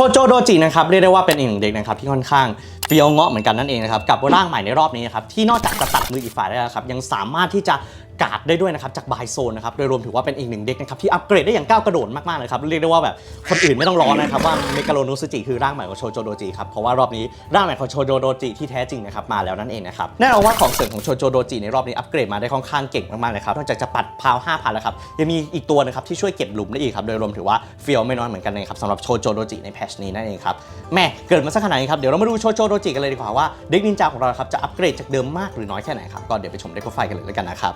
โชโจโดจินะครับเรียกได้ว่าเป็นอีกหนึ่งเด็กนะครับที่ค่อนข้างเฟี้ยวเงาะเหมือนกันนั่นเองนะครับกับร่างใหม่ในรอบนี้นะครับที่นอกจากจะตัดมืออีกฝ่ายได้แล้วครับยังสามารถที่จะ การ์ดได้ด้วยนะครับจากบายโซนนะครับโดยรวมถือว่าเป็นอีกหนึ่งเด็กนะครับที่อัปเกรดได้อย่างก้าวกระโดดมากๆเลยครับเรียกได้ว่าแบบคนอื่นไม่ต้องรอนะครับว่าเมกาโลนุสจิคือร่างใหม่ของโชโจโดจิครับเพราะว่ารอบนี้ร่างใหม่ของโชโจโดจิที่แท้จริงนะครับมาแล้วนั่นเองนะครับแน่นอนว่าของเสริมของโชโจโดจิในรอบนี้อัปเกรดมาได้ค่อนข้างเก่งมากๆเลยครับนอกจากจะปัดพาว5,000แล้วครับยังมีอีกตัวนะครับที่ช่วยเก็บหลุมได้อีกครับโดยรวมถือว่าเฟียวไม่น้อยเหมือนกันเลยครับสำหรับโชโจโดจิในแพชนี้นั่นเองครับแม่เกิดมาสักขนาดนี้ครับเดี๋ยวเรามาดูโชโจโดจิกันเลยดีกว่าว่าเด็กนินจาของเราครับจะอัปเกรดจากเดิมมากหรือน้อยแค่ไหนครับก็เดี๋ยวไปชมเด็กไฟกันเลยแล้วกันนะครับ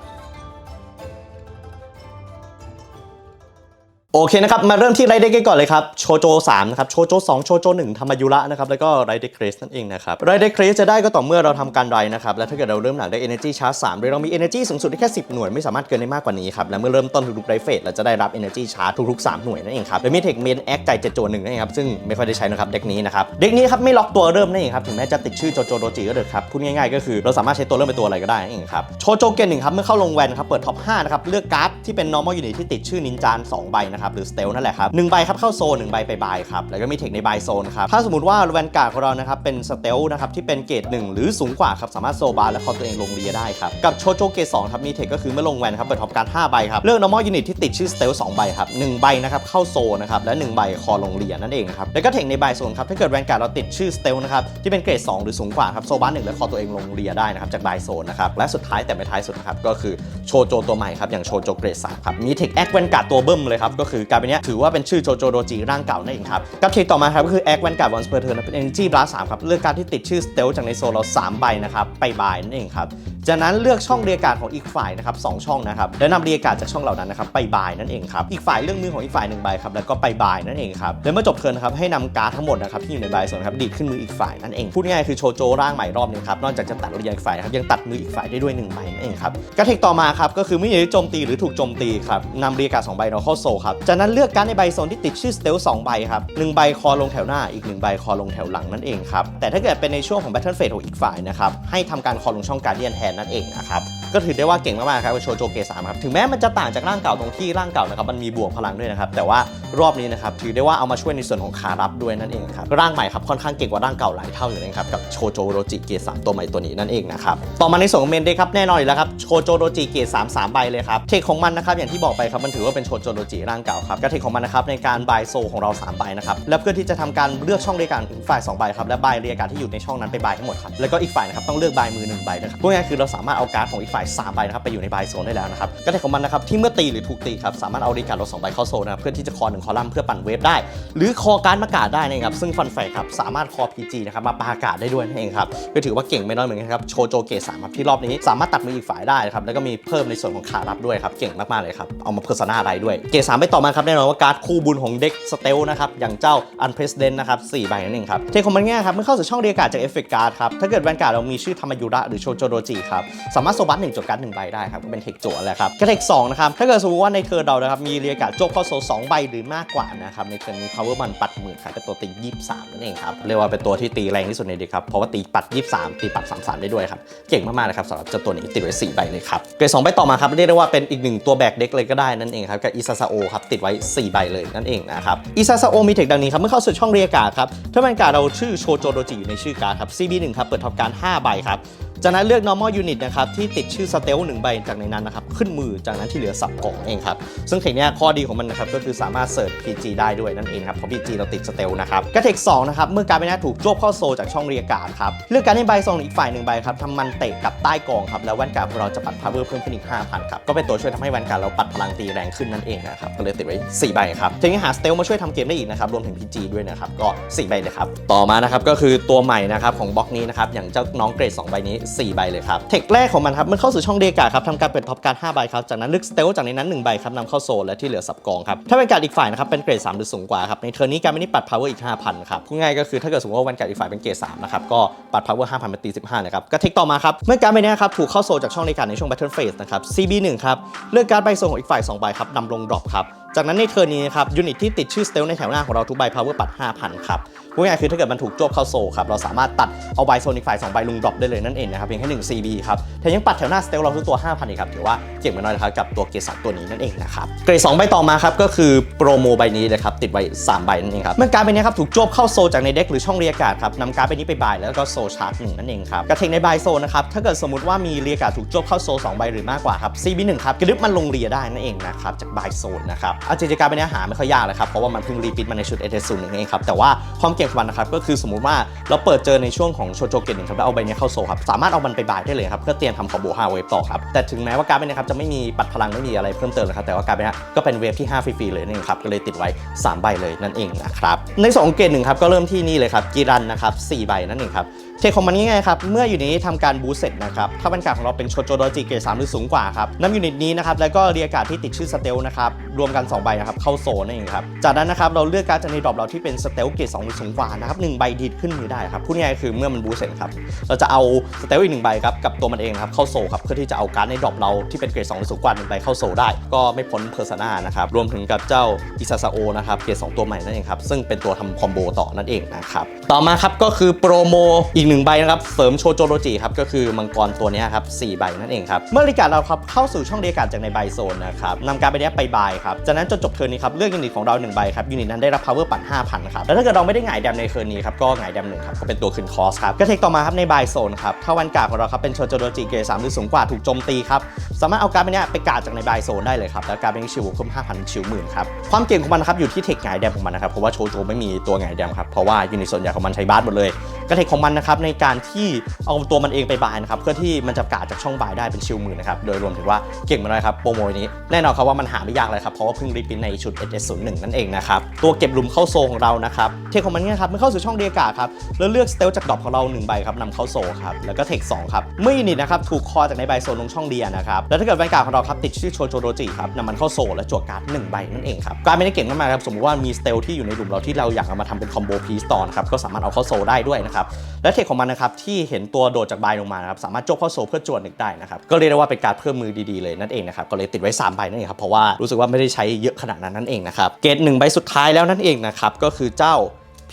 โอเคนะครับ มาเริ่มที่ไรเด็กก่อนเลยครับโชโจ3นะครับโชโจ2โชโจ1ธรรมยุระนะครับแล้วก็ไรเด็กครสนั่นเองนะครับไรเด็กครสจะได้ก็ต่อเมื่อเราทำการไรนะครับและถ้าเกิดเราเริ่มหลังได้ energy charge 3โดยเรามี energy สูงสุดได้แค่ 10 หน่วยไม่สามารถเกินได้มากกว่านี้ครับและเมื่อเริ่มต้นทุกๆไรเฟสเราจะได้รับ energy charge ทุกๆ 3 หน่วยนั่นเองครับโดยมีเทคเมนแอคใจเจ็ดโจหนึ่งนั่นเองครับซึ่งไม่ค่อยได้ใช้นะครับเด็กนี้นะครับเด็กนี้ครับไม่ล็อกตัวเริ่มนั่นเองครับถึงแม้จะติดชื่อโจโจโดจิก็เถอะครับพูดง่ายๆก็คือเราสามารถใช้ตัวเริ่มเป็นตัวอะไรก็ได้นั่นเองครับโชโจเกนหนึ่งครับเมื่อเข้าลงแวนครับเปิดท็อป5นะครับเลือกการ์ดที่เป็น normal unit ที่ติดชื่อนินจาน2ใบนะครับครับหรือ stealth นั่นแหละครับหนึ่งใบครับเข้าโซนหนึ่งใบไปบายครับแล้วก็มีเทคในบายโซนครับถ้าสมมติว่าแวนการ์ดของเรานะครับเป็น stealth นะครับที่เป็นเกรด1หรือสูงกว่าครับสามารถโซบาร์และคอตัวเองลงเรียได้ครับกับโชโจเกรด2ครับมีเทคก็คือเมื่อลงแวนครับเปิดท็อปการ์ด5ใบครับเลือก normal unit ที่ติดชื่อ stealth 2ใบครับหนึ่งใบนะครับเข้าโซนนะครับและหนึ่งใบคอลงเรียนั่นเองครับแล้วก็เทคในบายโซนครับถ้าเกิดแวนการ์ดเราติดชื่อ stealth นะครับที่เป็นเกรด 2 หรือสูงกว่าครับโซบาร์หนึ่งและคอตัวเองลงเรียได้นะครับจากบายโซนนะครับและสุดท้ายแต่ไม่ท้ายสุดนะครับก็คือโชโจตัวใหม่ครับอย่างโชโจเกรด3ครับมีเทคแอคแวนการ์ดตัวเบิ้มเลยครับก็คอกาเป็นเนี้ยถือว่าเป็นชื่อโจโจโดจิร่างเก่านั่นเองครับกับเทคต่อมาครับก็คือแอคแวนการ์ดวันสเปอร์เทอร์เป็น energy blast 3ครับเลือกการที่ติดชื่อสเตลจากในโซลเรา3ใบนะครับไปบายนั่นเองครับ จากนั้นเลือกช่องเรียการของอีกฝ่ายนะครับสองช่องนะครับแล้วนำเรียการจากช่องเหล่านั้นนะครับไปบายนั่นเองครับอีกฝ่ายเลือกมือของอีกฝ่ายหนึ่งใบครับแล้วก็ไปบายนั่นเองครับแล้วเมื่อจบเทิร์นครับให้นำการ์ดทั้งหมดนะครับที่อยู่ในใบส่วนครับดีดขึ้นมืออีกฝ่ายนั่นเองพูดง่ายๆคือโชโจร่างใหม่รอบนี้ครับนอกจากจะตัดเรียงอีกฝ่ายครับยังตัดมืออีกฝ่ายได้ด้วยหนึ่งใบนั่นเองครับกระเทคต่อมาครับก็คือไม่ได้โจมตีหรือถูกโจมตีครับนำเรียการสองใบเราเข้าโซครับจากนั้นเลือกการ์ดในใบโซนที่ติดชื่อสเตลสองใบครับหนึ่งใบคอลงแถวหน้าอีกหนึ่งใบคอลงแถวหลังนั่นเองครับแต่ถ้าเกิดเป็นในช่วงของ Battle Phase ของอีกฝ่ายนะครับให้ทำการคอลงช่องการเดียนแทนนั่นเองนะครับ ก็ถือได้ว่าเก่งมากๆครับโชโจเกสามครับถึงแม้มันจะต่างจากร่างเก่าตรงที่ร่างเก่านะครับมันมีบวกพลังด้วยนะครับแต่ว่ารอบนี้นะครับถือได้ว่าเอามาช่วยในส่วนของคารับด้วยนั่นเองครับร่างใหม่ครับค่อนข้างเก่งกว่าร่างเก่าหลายเท่าอยู่นะครับกับโชโจโรจิเกสามตัวใหม่ตัวนี้นั่นเองนะครับต่อมาในส่วนของเมนเดครับแน่นอนอยู่แล้วครับโชโจโรจิเกสามสามใบเลยครับเทคของมันนะครับอย่างที่บอกไปครับมันถือว่าเป็นโชโจโรจิร่างเก่าครับกระเทคของมันนะครับในการบายโซของเราสามใบนะครับและเพื่อที่จะทำการเลือกช่องเรียกการฝ่ายสองใบครับและบเรียกการที่อยู่ในช่องนั้นไปบายทั้งหมดครับแล้วก็อีกฝ่ายนะครับต้องเลือกบายมือหนึ่งใบนะครับพูดง่ายๆคือเราสามารถเอาการ์ดของอีกฝ่ายสามใบนะครับไปอยู่ในบายโซนได้แล้วนะครับกระเทคของมันนะครับที่เมื่อตีหรือถูกตีครับสามารถเอาเรีการเราสองใบเข้าโซนนะครับเพื่อที่จะคอหนึ่งคอลัมน์เพื่อปั่นเวฟได้ หรือคอการ์ดมากาดได้นะครับซึ่งฟันแฟกครับสามารถคอ PG นะครับมาปาอากาศได้ด้วยนั่นเองครับก็ถือว่าเก่งไม่น้อยเหมือนกันครับโชโจเกสามครับที่รอบนี้สามารถตัดมืออีกฝ่ายได้ครับแล้วก็มีเพิ่มในส่วนของขารับด้วยครับเก่งมากๆเลยครับเอามาเพอร์ซนาอะไรด้วยเกสามไปต่อมาครับแน่นอนว่าการ์ดคู่บุญของเด็กสเตลนะครับอย่างเจ้าอันเพรสเดนนะครับสี่ใบนั่นเองครับเทคของมันง่ายครับเมื่อเข้าสู่ช่องเรียกการ์ดจากเอฟเฟกต์การ์ดครับถ้าเกิดแวนการ์ดเรามีชื่อธรรมยุระหรือโชโจโดจิครับสามารถโซบัสหนึ่งจดการ์ดหนึ่งใบได้ครับก็เป็นเทคจั่วแหละครับกระเทคสองนะครับถ้าเกิดสมมติว่าในเทิร์นเรานะครับมีเรียการ์ดโจกเข้าโซสองใบหรือมากกว่านะครับในเทิร์นนี้ power มันปัดหมื่นครับเป็นตัวตียี่สามนั่นเองครับเรียกว่าเป็นตัวที่ตีแรงที่สุดในเด็กครับเพราะว่าตีปัดยี่สามตีปัดสามสามได้ด้วยครับเก่งมากๆเลยครับสำหรับเจ้าตัวนี้ติดไว้สี่ใบเลยครับเกรดสองใบต่อมาครับเรียกได้ว่าเป็นอีกหนึ่งตัวแบกเด็กเลยก็ได้นั่นเองครับกับอิซาซาโอครับติดไว้สี่ใบเลยนั่นเองนะครับอิซาซาโอมีเทคดังนี้ครับเมื่อเข้าสู่ช่องเรียกาดครับถ้าแวนการเราชื่อโชโจโดจิอยู่ในชื่อการ์ดครับ CB1 ครับเปิดท็อปการ 5 ใบครับ จากนั้นเลือก normal unit นะครับที่ติดชื่อ stealth หนึ่งใบจากในนั้นนะครับขึ้นมือจากนั้นที่เหลือสับกล่องเองครับซึ่งเทคนี้ข้อดีของมันนะครับก็คือสามารถเสิร์ช PG ได้ด้วยนั่นเองครับเพราะ PG เราติด stealth นะครับกระเทค2นะครับเมื่อการเป็นหน้าถูกจวบเข้าโซจากช่องเรียกการครับเลือกการให้ใบซองอีกฝ่ายหนึ่งใบครับทำมันเตะกับใต้กองครับแล้วแวนการของเราจะปัด power เพิ่มขึ้นอีก5,000ครับก็เป็นตัวช่วยทำให้แวนการเราปัดพลังตีแรงขึ้นนั่นเองนะครับก็เลยติดไว้สี่ใบครับทีนี้หา s t e l มาช่วยทำเกมได้อีกนะครับรวมถึง PG ด้วยนะครับก็สี่ใบเลยครับต่อมานะครับก็คือตัวใหม่นะครับของบล็อกนี้นะครับอย่างเจ้าน้องเกรดสองใบนี้สี่ใบเลยครับ เทคแรกของมันครับ มันเข้าสู่ช่องเดกาครับทำการเปิดท็อปการ5ใบครับ จากนั้นลึกสเตลจากในนั้น 1 ใบครับนำเข้าโซนและที่เหลือสับกองครับ ถ้าเป็นการดอีกฝ่ายนะครับ เป็นเกรด3หรือสูงกว่าครับ ในเทอร์นี้การไม่ได้ปัด power อีก 5,000 ครับพูดง่ายก็คือถ้าเกิดสมมติว่าวันการดอีกฝ่ายเป็นเกรด3นะครับ ก็ปัด power 5,000เป็นตี15นะครับ ก็เทคต่อมาครับ เมื่อการดใบนี้ครับถูกเข้าโซนจากช่องเดกาในช่วง battle phase นะครับ CB1 ครับเลือกการดใบโซนของอีกฝ่าย2ใบครับนำลงดรอปครับ จากนั้นในเทอร์นี้นะครับยูนิตที่ติดชื่อสเตลในแถวหน้าของเราทุกใบ power ปัด 5,000 ครับพูดง่ายคือถ้าเกิดมันถูกโจบเข้าโซครับเราสามารถตัดเอาใบโซนิกฝ่าย2ใบลงดรอปได้เลยนั่นเองนะครับเพียงแค่1 CB ครับแถมยังปัดแถวหน้าสเตลเราทุกตัว 5,000อีกครับถือว่าเก่งไม่น้อยนะครับกับตัวเกรดสองตัวนี้นั่นเองนะครับเกรดสองใบต่อมาครับก็คือโปรโมใบนี้เลยครับติดไว้สามใบนั่นเองครับเมื่อการใบนี้ครับถูกโจบเข้าโซจากในเด็กหรือช่องเรียการ์ดครับนำการใบนี้ไปบายแล้วก็โซชาร์จหนึ่งนั่นเองครับกระเทงในบายโซนะครับถ้าเกิดสมมติว่ามีเรียการ์ดถูกโจบเข้าโซลสองใบหรือมากกว่าครับ CB 1 ครับกระดึบมันลงเรียได้นั่นเองนะครับจากบายโซนะครับอาจจะการดใบนี้อหาไม่ค่อยยากเลยครับ เพราะว่ามันเพิ่งรีปิทมาในชุดเอเดซูนเองครับ แต่ว่าความเก่งของมันนะครับ ก็คือสมมุติว่าเราเปิดเจอในช่วงของโชโจเกตหนึ่งครับแล้วเอาใบนี้เข้าโซครับ สามารถเอามันไปบายได้เลยครับ เพื่อเตรียมทำคอมโบ5เวฟต่อครับ แต่ถึงแม้ว่าการดใบนี้ครับจะไม่มีปัดพลังไม่มีอะไรเพิ่มเติมนะครับ แต่ว่าการดใบนี้ก็เป็นเวฟที่5ฟรีๆเลยนั่นเองครับ ก็เลยติดไว้สามใบเลยนั่นเองนะครับ ในสองเกตหนึ่งครับก็เริ่มที่นี่เลยครับกีรันนะครับสี่ใบนั่นเองครับ ทคของมันง่ายๆครับ เมื่ออยู่นนี้ทำการบูสเสร็จนะครับ ถ้าบรรยากาศของเราเป็นโชโจโดจิเกรด3หรือสูงกว่าครับน้ำยูนิตนี้นะครับ แล้วก็เรียกการ์ดที่ติดชื่อสเตลนะครับ รวมกัน 2 ใบนะครับ เข้าโซนนั่นเองครับ จากนั้นนะครับ เราเลือกการ์ดจากในดรอปเราที่เป็นสเตลเกรด2หรือสูงกว่านะครับหนึ่งใบดีดขึ้นมือได้ครับ พูดง่ายๆคือเมื่อมันบูสเสร็จครับ เราจะเอาสเตลอีกหนึ่งใบครับกับตัวมันเองครับเข้าโซครับ เพื่อที่จะเอาการ์ดในดรอปเราที่เป็นเกรด2หรือสูงกว่าหนึ่งใบเข้าโซได้ ก็ไม่พ้นเพอร์ซนานะครับ รวมถึงกับเจ้าอิซาซาโอนะครับเกรด2ตัวใหม่นั่นเองครับซึ่งเป็นตัวทำคอมโบต่อนั่นเองนะครับต่อมาครับก็คือโปรโมอีกหนึ่งใบนะครับเสริมโชโจโรจิครับก็คือมังกรตัวนี้ครับ4ใบนั่นเองครับเมื่อริการเราครับเข้าสู่ช่องเรียกการดจากในใบโซนนะครับนำการไปเนี้ยไปบายครับจากนั้นจนจบเทิร์นนี้ครับเลือกยูนิตของเรา1ใบครับยูนิตนั้นได้รับ power ปั่น5,000ครับแล้วถ้าเกิดเราไม่ได้หงายแดมในเทิร์นนี้ครับก็หงายแดมหนึ่งครับก็เป็นตัวคืนคอสครับก็เทคต่อมาครับในบายโซนครับถ้าวันกาของเราครับเป็นโชโจโรจิเกรด3หรือสูงกว่าถูกโจมตีครับสามารถเอาการไปเนี้ยไปกาดจากในบายโซนได้เลยครับแล้วการดไปนี้ชิวคุ้ม5,000ชิวหมื่นครับความเก่งของมันนะครับอยู่ที่เทคหงายแดมของมันนะครับเพราะว่าโชโจไม่มีตัวหงายแดมครับเพราะว่ายูนิตส่วนใหญ่ของมันใช้บาสหมดเลยกระเทคของมันนะครับในการที่เอาตัวมันเองไปบายนะครับเพื่อที่มันจะกาดจากช่องบายได้เป็นชิลมือนะครับโดยรวมถึงว่าเก่งมาเลยครับโปรโมนี้แน่นอนครับว่ามันหาไม่ยากเลยครับเพราะว่าเพิ่งรีพินในชุด SS01 นั่นเองนะครับตัวเก็บหลุมเข้าโซของเรานะครับเทคของมันเนี่ยครับเมื่อเข้าสู่ช่องเรียกาครับแล้วเลือกสเตลจากดรอปของเรา1ใบครับนำเข้าโซครับแล้วก็เทค2ครับเมื่อยูนิตนะครับถูกคอจากในใบโซลงช่องเดียนะครับแล้วถ้าเกิดแวนการ์ดของเราครับติดชื่อโชโจโรจิครับนำมันเข้าโซและจวดการ์ดหนึ่งใบนั่นเองครับการไม่ได้เก่งมากๆครับสมมติว่ามีสเตลที่อยู่ในหลุมเราที่เราอยากเอามาทำเป็นคอมโบพีสตอนครับก็สามารถเอาเข้าโซได้ด้วยนะครับและเทคของมันนะครับที่เห็นตัวโดดจากใบลงมานะครับสามารถโจกเข้าโซเพื่อจวดหนึ่งได้นะครับก็เรียกได้ว่าเป็นการเพิ่มมือดีๆเลยนั่นเองนะครับก็เลยติดไว้3ใบนั่นเองครับเพราะว่ารู้สึกว่าไม่ได้ใช้เยอะขนาดนั้นนั่นเองนะครับเกตหนึ่งใบสุดท้ายแล้วนั่นเองนะครับก็คือเจ้า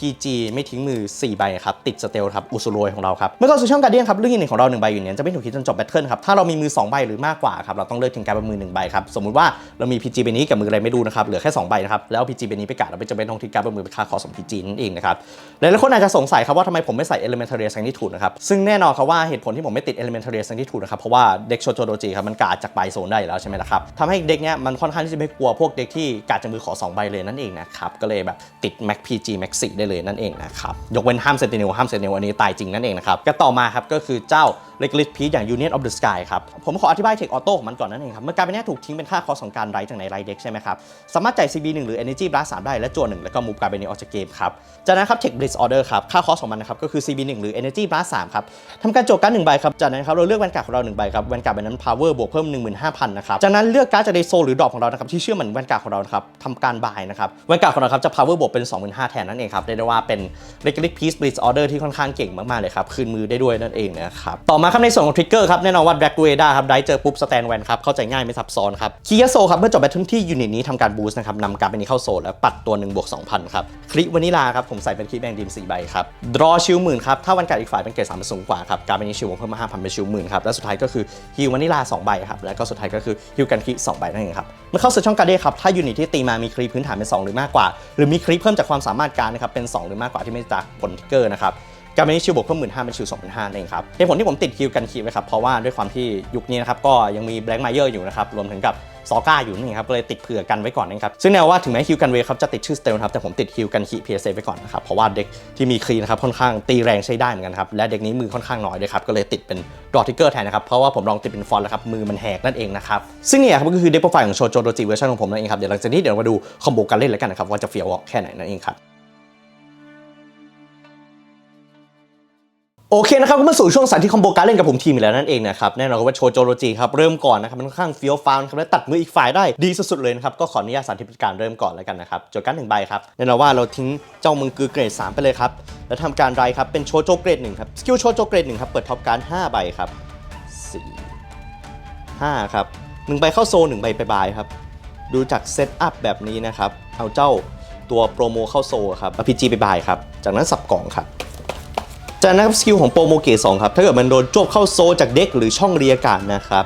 PG ไม่ทิ้งมือ 4 ใบครับ ติดสเตลครับ อุสุโรยของเราครับ เมื่อเข้าสู่ช่องการเดียนครับเรื่องยินของเรา1ใบอยู่เนี่ยจะไม่ถูกคิดจนจบแบทเทิลครับ ถ้าเรามีมือ 2 ใบหรือมากกว่าครับ เราต้องเลือกทิ้งการเป็นมือ 1 ใบครับ สมมุติว่าเรามี PG ใบนี้กับมืออะไรไม่ดูนะครับ เหลือแค่2ใบนะครับ แล้ว PG ใบนี้ไปกัดเราไม่จำเป็นต้องทิ้งการเป็นมือไปค่าคอสของ PG นั่นเองนะครับหลายๆคนอาจจะสงสัยครับว่าทำไมผมไม่ใส่ Elementary Sanctitude นะครับซึ่งแน่นอนครับว่าเหตุผลที่ผมไม่ติด Elementary Sanctitude นะครับเพราะว่าเด็กโชโจโดจิครับมันกาดจากใบโซนได้แล้วใช่ไหมล่ะครับทำให้เด็กเนี้ยมันค่อนข้างที่จะไม่กลัวพวกเด็กที่กาดจากมือขอสองใบเลยนั่นเองนะครับก็เลยแบบติด Mac PG Mac 4ได้เลยนั่นเองนะครับยกเว้นห้ามเซนติเนลห้ามเซนติเนลอันนี้ตายจริงนั่นเองนะครับก็ต่อมาครับก็คือเจ้า เล็กลิสพีอย่าง Union of the Sky ครับ ผมขออธิบายเทคออโต้ของมันก่อนนั่นเองครับเมื่อการเป็นแนี้ถูกทิ้งเป็นค่าคอสของการไรจากในไรเด็กใช่ไหมครับ สามารถจ่าย CB 1หรือ Energy Blast 3ได้และจั่วน1แล้วก็มูฟการเป็นนี้ออกจากเกมครับ จากนั้นครับ Tech Blitz Order ครับ ค่าคอสของมันนะครับก็คือ CB 1หรือ Energy Blast 3ครับทำการโจกการ์ด1ใบครับจากนั้นครับเราเลือกแวนการ์ดของเรา1ใบครับแวนการ์ดใบนั้น Power บวกเพิ่ม 15,000นะครับจากนั้นเลือกการ์ดจากในโซลหรือดรอปของเรานะครับที่เชื่อมเหมือนแวนการ์ดของเรานะครับทำการบายนะครับแวนการ์ดของเราครับจะ Power บวกเป็น 25,000แทนนั่นเองครับเรียกได้ว่าเป็น Regular Piece Blitz Order ที่ค่อนข้างเก่งมากๆเลยครับคืนมือได้ด้วยนั่นเองนะครับต่อมาครับในส่วนของ Trigger ครับแน่นอนว่า Black Rueda ครับได้เจอปุ๊บสแตนแวนครับเข้าใจง่ายไม่ซับซ้อนครับคียาโซครับเมื่อจบแบทเทิลที่ยูนิตนี้ทำการบูสต์นะครับนำการเป็นนี้เข้าโซลแล้วปัดตัว1บวก2,000ครับคลิวานิลาครับผมใส่เป็นคลิปแบงดีม4ใบครับดรอชิลหมื่นครับถ้าวันการอีกฝ่ายเป็นเกรดสามสูงกว่าครับการเป็นนี้ชิลเพิ่มมา5,000เป็นชิลหมื่นครับและสุดท้ายก็คือฮิววานิลา2ใบครับแล้วก็สุดท้ายก็คือฮิวกันคิ2ใบนั่นเองครับเมื่อเข้าสู่ช่องการเดียครับถ้ายูนิตที่ตีมามีคลิปพื้นฐานเป็น 2 หรือมากกว่า หรือมีคลิปเพิ่มจากความสามารถการนะครับเป็น 2 หรือมากกว่าที่ไม่จากผลทิกเกอร์นะครับ การเป็นชิวบวกเพิ่มหมื่นห้าเป็นชิวสองพันห้าเองครับเหตุผลที่ผมติดคิวกันคีไว้ครับเพราะว่าด้วยความที่ยุคนี้นะครับก็ยังมีแบล็กไมเยอร์อยู่นะครับรวมถึงกับซอก้าอยู่นี่ครับก็เลยติดเผื่อกันไว้ก่อนนะครับซึ่งแนวว่าถึงแม้คิวกันเวครับจะติดชื่อสเตลนะครับแต่ผมติดคิวกันคีพีเอสไว้ก่อนนะครับเพราะว่าเด็กที่มีคลีนะครับค่อนข้างตีแรงใช้ได้เหมือนกันครับและเด็กนี้มือค่อนข้างน้อยด้วยครับก็เลยติดเป็นดอทิกเกอร์แทนนะครับเพราะว่าผมลองติดเป็นฟอนต์แล้วครับมือมันแหกนั่นเองนะครับซึ่งเนี่ยครับก็คือเด็กโปรไฟล์ของโชโจโรจิเวอร์ชันของผมนั่นเองครับเดี๋ยวหลังจากนี้เดี๋ยวมาดูคอมโบการเล่นแล้วกันนะครับว่าจะเฟี้ยวแค่ไหนนั่นเองครับ โอเคนะครับก็มาสู่ช่วงสายที่คอมโบการเล่นกับผมทีมอีกแล้วนั่นเองนะครับแน่นอนว่าโชโจโรจิครับเริ่มก่อนนะครับมันค่อนข้างเฟี้ยวฟ้าวนะครับและตัดมืออีกฝ่ายได้ดีสุดๆเลยนะครับก็ขออนุญาตสาธิตการเริ่มก่อนแล้วกันนะครับโจการหนึ่งใบครับแน่นอนว่าเราทิ้งเจ้ามึงกือเกรด 3 ไปเลยครับแล้วทำการไรครับเป็นโชโจเกรดหนึ่งครับสกิลโชโจเกรดหนึ่งครับเปิดท็อปการ5ใบครับ4 5ครับหนึ่งใบเข้าโซนหนึ่งใบไปบายครับดูจากเซตอัพแบบนี้นะครับเอาเจ้าตัวโปรโมเข้าโซครับ RPG ไปบายครับจากนั้นสับกล่องครับ จากนั้นครับสกิลของโปรโมเกตสองครับถ้าเกิดมันโดนจวบเข้าโซจากเด็กหรือช่องเรียกการนะครับ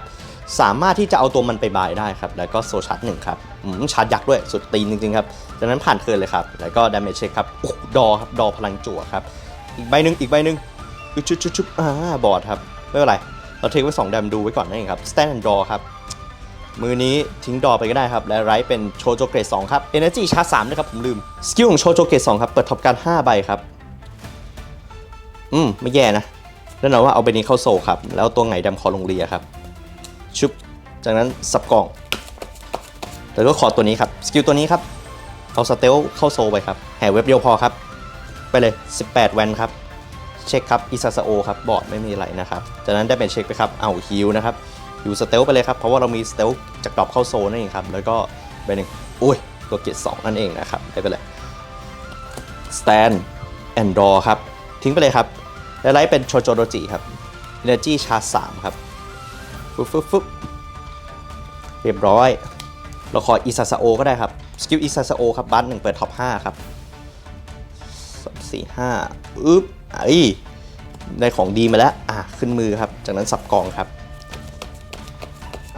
สามารถที่จะเอาตัวมันไปบายได้ครับ แล้วก็โซชาร์จหนึ่งครับชาร์จยักษ์ด้วย สุดตีนจริงๆครับจากนั้นผ่านเทินเลยครับ แล้วก็ดาเมจเช็คครับโอ้ดอครับ ดอพลังจั่วครับ อีกใบหนึ่งอีกใบหนึ่งชุบชุบชุบชุบอ่าบอดครับ ไม่เป็นไร เราเทคไว้สองดมดูไว้ก่อนนั่นเองครับ stand and draw ครับ มือนี้ทิ้งดอไปก็ได้ครับ และไรเป็นโชโจเกรด2ครับ energy ชาร์จ3นะครับผมลืม สกิลของโชโจเกรด2ครับ เปิดท็อปการ5ใบครับ อืม ไม่แย่นะแน่นอนว่าเอาใบนี้เข้าโซครับ แล้วตัวไงดำคอลงเรียครับ ชุบ จากนั้นสับกล่อง แล้วก็ขอตัวนี้ครับ สกิลตัวนี้ครับ เอาสเตลเข้าโซไปครับ แห่เว็บเดียวพอครับ ไปเลย 18 แวนครับ เช็คครับ อิซาซาโอครับ บอร์ดไม่มีอะไรนะครับ จากนั้นได้เป็นเช็คไปครับ เอาฮิวนะครับฮิวสเตลไปเลยครับ เพราะว่าเรามีสเตลจากดรอปเข้าโซนนั่นเองครับ แล้วก็ใบหนึ่งอุ้ย ตัวเกียร์สองนั่นเองนะครับ ได้ไปเลย stand and draw ครับ ทิ้งไปเลยครับ และไลท์เป็นโชโจโรจิครับ energy charge 3ครับฟึบฟึบฟึบเรียบร้อย เราขออิซาซาโอก็ได้ครับ สกิลอิซาซาโอครับบัตหนึ่งเปิดท็อป5ครับสองสี่ห้าอึ๊บไอ้ได้ของดีมาแล้ว อะ ขึ้นมือครับ จากนั้นสับกองครับ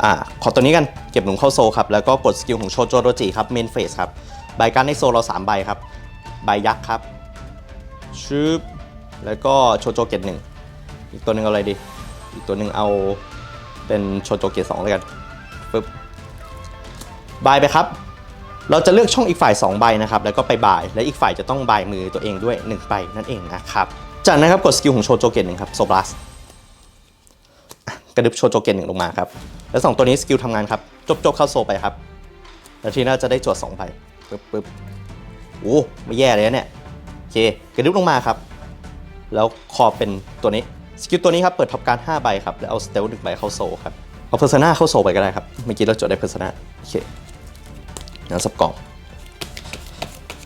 อ่าขอตัวนี้กัน เก็บหนุ่มเข้าโซลครับ แล้วก็กดสกิลของโชโจโรจิครับ เมนเฟสครับ ใบการในโซลเรา3ใบครับ ใบยักษ์ครับชึบ แล้วก็โชโจเกตหนึ่งอีกตัวหนึ่งเอาอะไรดี อีกตัวหนึ่งเอาเป็นโชโจเกตสองเลยกันปึ๊บบายไปครับ เราจะเลือกช่องอีกฝ่าย 2 ใบนะครับ แล้วก็ไปบาย และอีกฝ่ายจะต้องบายมือตัวเองด้วย1ใบนั่นเองนะครับ จากนั้นครับกดสกิลของโชโจเกนหนึ่งครับโซบลัสกระดึบโชโจเกนหนึ่งลงมาครับ แล้ว 2 ตัวนี้สกิลทำงานครับ จบจบเข้าโซไปครับ แล้วทีน่าจะได้จวด2ใบปึ๊บปึ๊บโอ้ไม่แย่เลยนะเนี่ย โอเค กระดึบลงมาครับ แล้วคอเป็นตัวนี้สกิลตัวนี้ครับเปิดท็อปการ5ใบครับแล้วเอาสเตลหนึ่งใบเข้าโซครับเอาเพอร์ซนาเข้าโซไปก็ได้ครับเมื่อกี้เราจดได้เพอร์ซนาโอเคแล้วสับกล่อง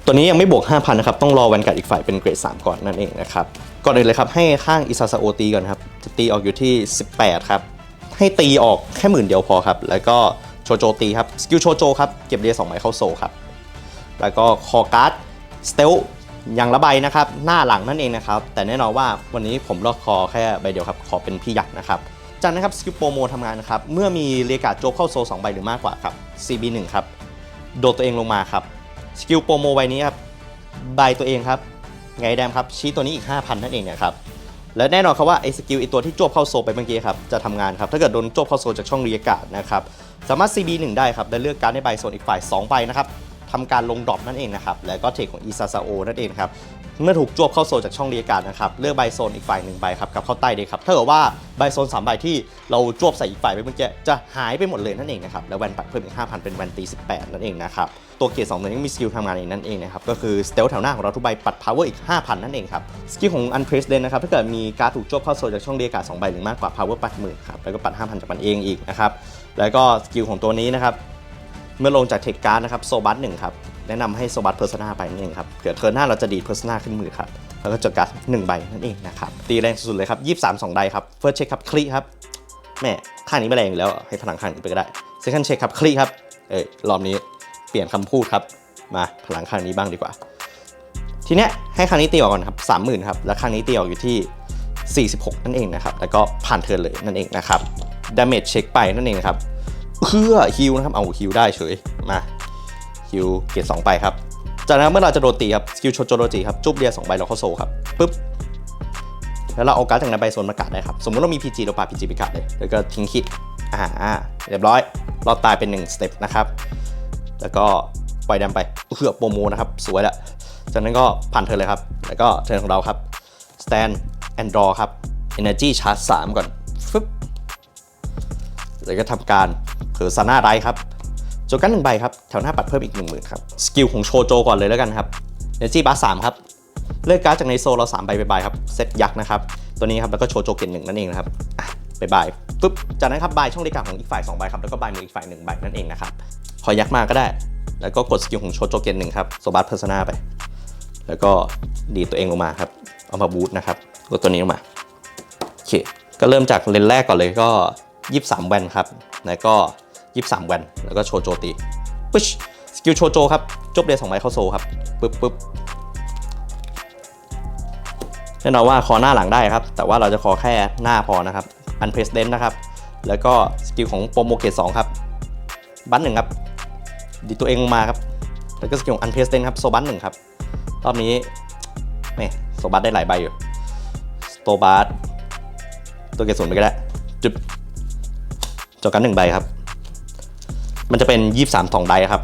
ตัวนี้ยังไม่บวก 5,000 นะครับ ต้องรอวันกัดอีกฝ่ายเป็นเกรด 3 ก่อนนั่นเองนะครับ ก่อนอื่นเลยครับ ให้ข้างอิซาซาโอตีก่อนครับจะตีออกอยู่ที่ 18 ครับ ให้ตีออกแค่หมื่นเดียวพอครับ แล้วก็โชโจตีครับ สกิลโชโจครับ เก็บเรีย2ใบเข้าโซครับ แล้วก็คอการ์ดสเตล อย่างละใบนะครับ หน้าหลังนั่นเองนะครับ แต่แน่นอนว่าวันนี้ผมเลือกคอแค่ใบเดียวครับ ขอเป็นพี่ยักษ์นะครับ จากนั้นครับสกิลโปรโมทำงานนะครับ เมื่อมีเรียกาโจกเข้าโซ2ใบหรือมากกว่าครับ CB1 ครับ โดดตัวเองลงมาครับ สกิลโปรโมใบนี้ครับ ใบตัวเองครับ ไงแดมครับ ชี้ตัวนี้อีก 5,000 นั่นเองนะครับ และแน่นอนครับว่าไอ้สกิลไอ้ตัวที่จวบเข้าโซไปเมื่อกี้ครับ จะทำงานครับ ถ้าเกิดโดนจวบเข้าโซจากช่องเรียการ์ดนะครับ สามารถ CB 1 ได้ครับ และเลือกการดในใบโซนอีกฝ่าย2ใบนะครับ ทำการลงดรอปนั่นเองนะครับ แล้วก็เทคของอิซาซาโอนั่นเองครับ เมื่อถูกจวบเข้าโซนจากช่องเรียกการ์ดนะครับ เลือกใบโซนอีกฝ่ายหนึ่งใบครับกลับเข้าใต้เด็กครับ ถ้าเกิดว่าใบโซนสามใบที่เราจวบใส่อีกฝ่ายไปเมื่อกี้จะหายไปหมดเลยนั่นเองนะครับ แล้วแวนปัดเพิ่มอีก5,000 เป็นแวนตี 18 นั่นเองนะครับ ตัวเกียร์สองตัวนี้มีสกิลทำงานเองนั่นเองนะครับ ก็คือสเตลแถวหน้าของเราทุกใบปัด power อีก5,000 นั่นเองครับ สกิลของ unpressed นนะครับถ้าเกิดมีการถูกจวบเข้าโซนจากช่องเรียการ์ดสองใบหรือมากกว่า power ปัดหมื่นครับแล้วก็ปัด5,000จากมันเองอีกนะครับแล้วก็สกิลของตัวนี้นะครับ เมื่อลงจากเทคการ์ดนะครับโซบัสหนึ่งครับ แนะนำให้โซบัสเพอร์ซนาไปนั่นเองครับเกิดเทิร์นหน้าเราจะดีดเพอร์ซนาขึ้นมือครับ แล้วก็จดการ์ดหนึ่งใบนั่นเองนะครับ ตีแรงสุดๆเลยครับยี่สามสองใดครับเฟิร์สเช็คครับคลีครับแม่ข้างนี้ไม่แรงอยู่แล้วให้พลังข้างนี้ไปก็ได้เซคันด์เช็คครับคลีครับเอ้ยรอบนี้เปลี่ยนคำพูดครับมาพลังข้างนี้บ้างดีกว่า ทีเนี้ยให้ข้างนี้ตีออกก่อนครับสามหมื่นครับแล้วข้างนี้ตีออกอยู่ที่ 46 นั่นเองนะครับแล้วก็ผ่านเทิร์นเลยนั่นเองนะครับดาเมจเช็คไปนั่นเองครับ เพื่อฮิวนะครับ เอาฮิวได้เฉย มาฮิวเกียร์สองไปครับ จากนั้นเมื่อเราจะโดนตีครับสกิลโชโจโรจิครับ จุบเรียสองใบเราเข้าโซครับปึ๊บ แล้วเราเอาการ์ดจากในใบโซนมากาดได้ครับ สมมติเรามี PG เราปา PG ไปกาดเลย แล้วก็ทิ้งคิดอ่าเรียบร้อย เราตายเป็น1สเต็ปนะครับ แล้วก็ปล่อยดำไปเพื่อโปรโมนะครับ สวยละจากนั้นก็ผ่านเทิร์นเลยครับ แล้วก็เทิร์นของเราครับ stand and draw ครับ energy charge 3 ก่อนฟึบแล้วก็ทำการ เผอซาน่าไรครับโจกันหนึ่งใบครับแถวหน้าปัดเพิ่มอีก1 0,000ครับสกิลของโชโจก่อนเลยแล้วกันครับเนจีบาสามครับเลือกการ์ดจากในโซลเรา3ใบไปบายครับเซตยักษ์นะครับตัวนี้ครับแล้วก็โชโจเกนหนึ่งนั่นเองนะครับไปบายปุ๊บ จากนั้นครับบายช่องเรีกาของอีกฝ่าย2ใบครับ แล้วก็บายมืออีกฝ่าย1ใบนั่นเองนะครับ ขอยักษ์มาก็ได้ แล้วก็กดสกิลของโชโจเกนหนึ่งครับโซบัสเพอร์ซนาไป แล้วก็ดีตัวเองลงมาครับ เอามาบูทนะครับกดตัวนี้ลงมา โอเค ก็เริ่มจากเลนแรกก่อนเลยก็ 23 แวนครับ แล้วก็ 23แวนแล้วก็โชโจตีปึ๊ชสกิลโชโจครับจบเดย์สองใบเข้าโซครับปึ๊บปึ๊บแน่นอนว่าคอหน้าหลังได้ครับ แต่ว่าเราจะคอแค่หน้าพอนะครับอันเพรสเดนนะครับ แล้วก็สกิลของโปรโมเกตสองครับ บัตหนึ่งครับ ดีตัวเองมาครับ แล้วก็สกิลของอันเพรสเดนครับโซบัตหนึ่งครับ รอบนี้แหม่โซบัตได้หลายใบอยู่สโตบัตตัวเกตศูนย์ไปก็ได้จุดจอกันหนึ่งใบครับ มันจะเป็น 23สองไดครับ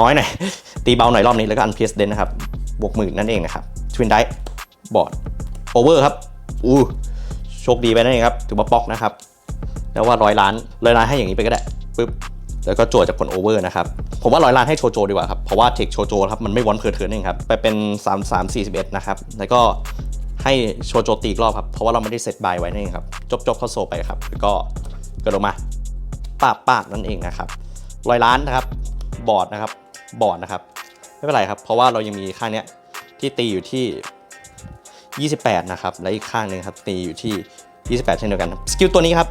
น้อยหน่อย ตีเบาหน่อยรอบนี้แล้วก็อันเพรสเดนนะครับ บวกหมื่นนั่นเองนะครับทวินไดบอร์ดโอเวอร์ครับ อู้โชคดีไปนั่นเองครับ ถือว่าป๊อกนะครับ แล้วว่าร้อยล้านร้อยล้านให้อย่างนี้ไปก็ได้ปึ๊บแล้วก็โจทย์จากผลโอเวอร์นะครับ ผมว่าร้อยล้านให้โชโจดีกว่าครับ เพราะว่าเทคโชโจครับมันไม่วอนเพอร์เทิร์นเองครับ ไปเป็น 3 3 4 1 นะครับ แล้วก็ให้โชโจตีกรอบครับ เพราะว่าเราไม่ได้เซตบายไว้นั่นเองครับ จบจบเข้าโซไปครับ แล้วก็กระโดดมาปาบปานั่นเองนะครับ ร้อยล้านนะครับ บอร์ดนะครับ บอร์ดนะครับ ไม่เป็นไรครับ เพราะว่าเรายังมีข้างเนี้ยที่ตีอยู่ที่ 28 นะครับ และอีกข้างหนึงครับตีอยู่ที่ 28 เช่นเดียวกัน สกิลตัวนี้ครับ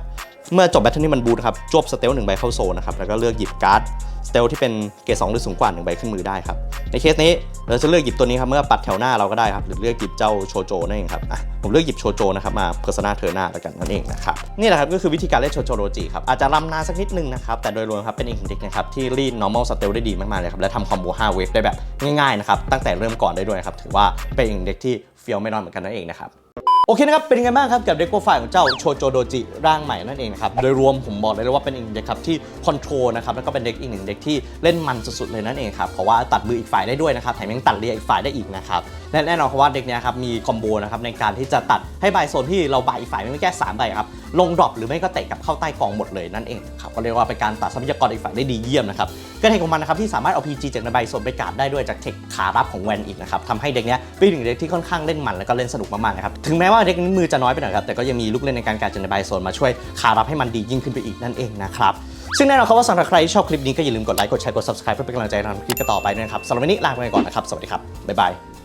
เมื่อจบแบทเทิลนี้มันบูทครับจวบสเตลหนึ่งใบเข้าโซนนะครับแล้วก็เลือกหยิบการ์ดสเตลที่เป็นเกรดสองหรือสูงกว่าหนึ่งใบขึ้นมือได้ครับในเคสนี้เราจะเลือกหยิบตัวนี้ครับเมื่อปัดแถวหน้าเราก็ได้ครับหรือเลือกหยิบเจ้าโชโจนั่นเองครับอะผมเลือกหยิบโชโจนะครับมาเพอร์ซนาเทอร์หน้าแล้วกันนั่นเองนะครับนี่แหละครับก็คือวิธีการเล่นโชโจโรจิครับอาจจะรำนาสักนิดนึงนะครับแต่โดยรวมครับเป็นอีกหนึ่งเทคนิคนะครับที่รีด normal s t e l ได้ดีมากๆเลยครับและทำคอมโบ5เวฟได้แบบง่ายๆนะครับตั้งแต่เริ่มก่อนได้ด้วยครับถือว่าเป็นอีกหนึ่งเด็กที่เฟี้ยวไม่น้อยเหมือนกันนั่นเองนะครับ โอเคนะครับ เป็นยังไงบ้างครับกับเด็กโปรไฟล์ของเจ้าโชโจโดจิร่างใหม่นั่นเองนะครับ โดยรวมผมบอกเลยว่าเป็นอีกหนึ่งเด็กครับที่คอนโทรลนะครับ แล้วก็เป็นเด็กอีกหนึ่งเด็กที่เล่นมันสุดๆเลยนั่นเองครับ เพราะว่าตัดมืออีกฝ่ายได้ด้วยนะครับ แถมยังตัดเรียอีกฝ่ายได้อีกนะครับ และแน่นอนครับว่าเด็กเนี้ยครับมีคอมโบนะครับในการที่จะตัดให้ใบโซนที่เราใบอีกฝ่ายไม่แค่สามใบครับ ลงดรอปหรือไม่ก็เตะกับเข้าใต้กองหมดเลยนั่นเองครับ ก็เรียกว่าเป็นการตัดทรัพยากรอีกฝ่ายได้ดีเยี่ยมนะครับก็เทคของมันนะครับที่สามารถเอา PG จากในใบโซนไปกาดได้ด้วยจากเทคขารับของแวนอีกนะครับทำให้เด็กเนี้ยเป็นหนึ่งเด็กที่ค่อนข้างเล่นมันแล้วก็เล่นสนุกมากๆนะครับถึงแม้ว่าเด็กนี้มือจะน้อยไปหน่อยครับ แต่ก็ยังมีลูกเล่นในการการจากในใบโซนมาช่วยขารับให้มันดียิ่งขึ้นไปอีกนั่นเองนะครับ ซึ่งแน่นอนครับว่าสำหรับใครที่ชอบคลิปนี้ก็อย่าลืมกดไลค์ กดแชร์ กด subscribe เพื่อเป็นกำลังใจในการทำคลิปต่อไปด้วยนะครับสำหรับวันนี้ลาไปก่อนนะครับ สวัสดีครับ บ๊ายบาย